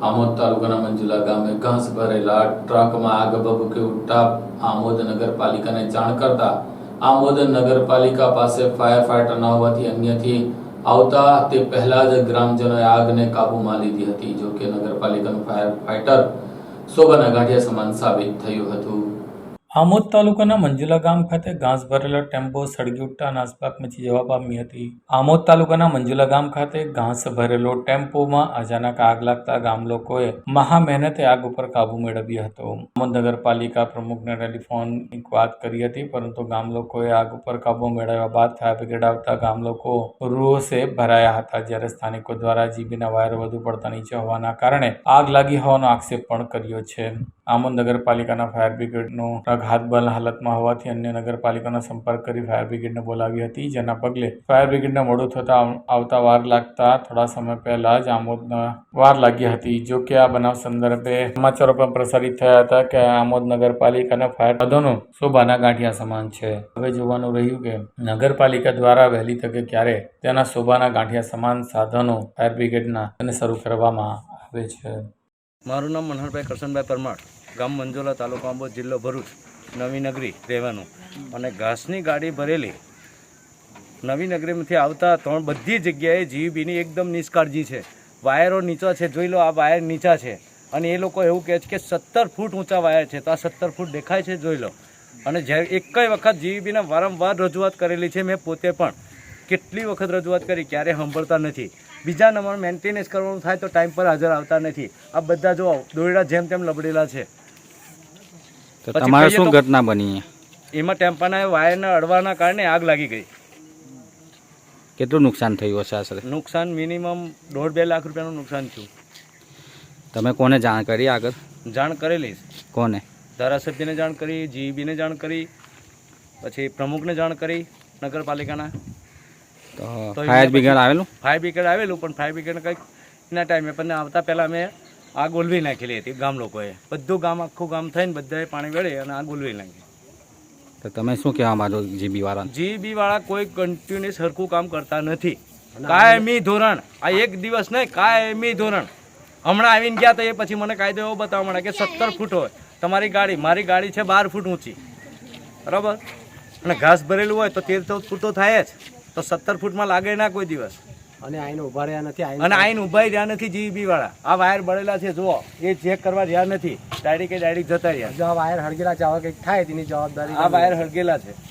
આમોદ તાલુકાના મંજુલા ગામે ઘાસ ભરેલા ટ્રકમાં આગ ભભૂકી ઉઠતા આમોદ નગરપાલિકાને જાણ કરતા આમોદ નગરપાલિકા પાસે ફાયર ફાઈટર ન હોવાથી અન્યથી આવતા તે પહેલા જ ગ્રામજનોએ આગને કાબૂમાં લીધી હતી જો કે નગરપાલિકાનું ફાયર ફાઈટર શોભાના ગાંઠિયા સમાન સાબિત થયું હતું. આમોદ તાલુકાના મંજુલા ગામ ખાતે ઘાસ ભરેલો ટેમ્પો સળગી ઉઠતા નાસભાગ મચી જવા પામી હતી. આમોદ તાલુકાના મંજુલા ગામ ખાતે ઘાસ ભરેલો ટેમ્પોમાં અચાનક આગ લાગતા ગામ લોકોએ મહા મહેનતે આગ ઉપર કાબુ મેળવ્યો હતો. આમોદ નગરપાલિકા પ્રમુખને ટેલિફોનિક વાત કરી હતી, પરંતુ ગામ લોકોએ આગ ઉપર કાબુ મેળવ્યા બાદ ફાયર બ્રિગેડ આવતા ગામ લોકો રોષે ભરાયા હતા. જ્યારે સ્થાનિકો દ્વારા જીબીના વાયર વધુ પડતા નીચે હોવાના કારણે આગ લાગી હોવાનો આક્ષેપ પણ કર્યો છે. આમોદ નગરપાલિકાના ફાયર બ્રિગેડનું ટ્રક હાથબલ હાલતમાં હોવાથી અન્ય નગરપાલિકાનો સંપર્ક કરી ફાયર બ્રિગેડને બોલાવી હતી, જેના પગલે ફાયર બ્રિગેડને મોડું થતા આવતા વાર લાગતા થોડા સમય પહેલા જ આમોદના વાર લાગી હતી. જો કે આ બનાવ સંદર્ભે સમાચારો પણ પ્રસારિત થયા હતા કે આમોદ નગરપાલિકાના ફાયર પદોનો શોભાના ગાંઠિયા સમાન છે. હવે જોવાનું રહ્યું કે નગરપાલિકા દ્વારા વહેલી તકે ક્યારે તેના શોભાના ગાંઠિયા સમાન સાધનો ફાયર બ્રિગેડના તેને શરૂ કરવામાં આવે છે. મારું નામ મનહરભાઈ કરશનભાઈ પરમાર, ગામ મંજોલા તાલુકો આંબોદ જિલ્લો ભરૂચ. નવી નગરી રહેવાનું. અને ઘાસની ગાડી ભરેલી. નવી નગરીમાંથી આવતા ત્રણ બધી જગ્યાએ જીવીબીની એકદમ નિષ્કાળજી છે. વાયરો નીચા છે, જોઈ લો, આ વાયર નીચા છે. અને એ લોકો એવું કહે છે કે સત્તર ફૂટ ઊંચા વાયર છે, તો આ સત્તર ફૂટ દેખાય છે, જોઈ લો. અને જ્યારે એકય વખત જીવીબીને વારંવાર રજૂઆત કરેલી છે, મેં પોતે પણ. કેટલી વખત રજૂઆત કરી ક્યારે સાંભળતા નથી. બીજા નંબર મેન્ટેનન્સ કરવાનું થાય તો ટાઈમ પર હાજર આવતા નથી. આ બધા જો દોરડા જેમ તેમ લબડેલા છે. તો તમારે શું ઘટના બની? એમાં ટેમ્પાના વાયરના અડવાના કારણે આગ લાગી ગઈ. કેટલું નુકસાન થયું હશે આશરે? નુકસાન મિનિમમ દોઢ બે લાખ રૂપિયાનું નુકસાન થયું. તમે કોને જાણ કરી આગળ? જાણ કરેલી કોને? ધારાસભ્યને જાણ કરી જીઈબીને જાણ કરી પછી પ્રમુખને જાણ કરી નગરપાલિકાના. તો ફાયર બ્રિગેડ આવેલું? ફાયર બ્રિગેડ આવેલું પણ ફાયર બ્રિગેડ કંઈક એના ટાઈમે પણ આવતા પહેલાં મેં આગ ઓલવી નાખેલી હતી ગામ લોકોએ. બધું ગામ આખું ગામ થઈને બધાએ પાણી વેળે અને આગ ઓલવી નાખી. તો તમે શું કહેવા માંગો જીબી વાળા? જીબી વાળા કોઈ કન્ટિન્યુઅસ સરખું કામ કરતા નથી. કાયમી ધોરણ આ એક દિવસ નહીં કાયમી ધોરણ. હમણાં આવીને ગયા તો એ પછી મને કાયદો એવો બતાવવા મળે કે સત્તર ફૂટ હોય તમારી ગાડી મારી ગાડી છે બાર ફૂટ ઊંચી. બરાબર? અને ઘાસ ભરેલું હોય તો તેર ચૌદ ફૂટ તો થાય જ. તો સત્તર ફૂટમાં લાગે ના કોઈ દિવસ. અને આઈને ઊભા રહ્યા નથી અને આઈને ઊભા રહ્યા નથી જીબી વાળા આ વાયર બળેલા છે જુઓ. એ ચેક કરવા રહ્યા નથી. ડાયરેક્ટ ડાયરેક્ટ જતા રહ્યા. જો આ વાયર હળગેલા છે આવા કંઈક થાય તેની જવાબદારી આ વાયર હળગેલા છે.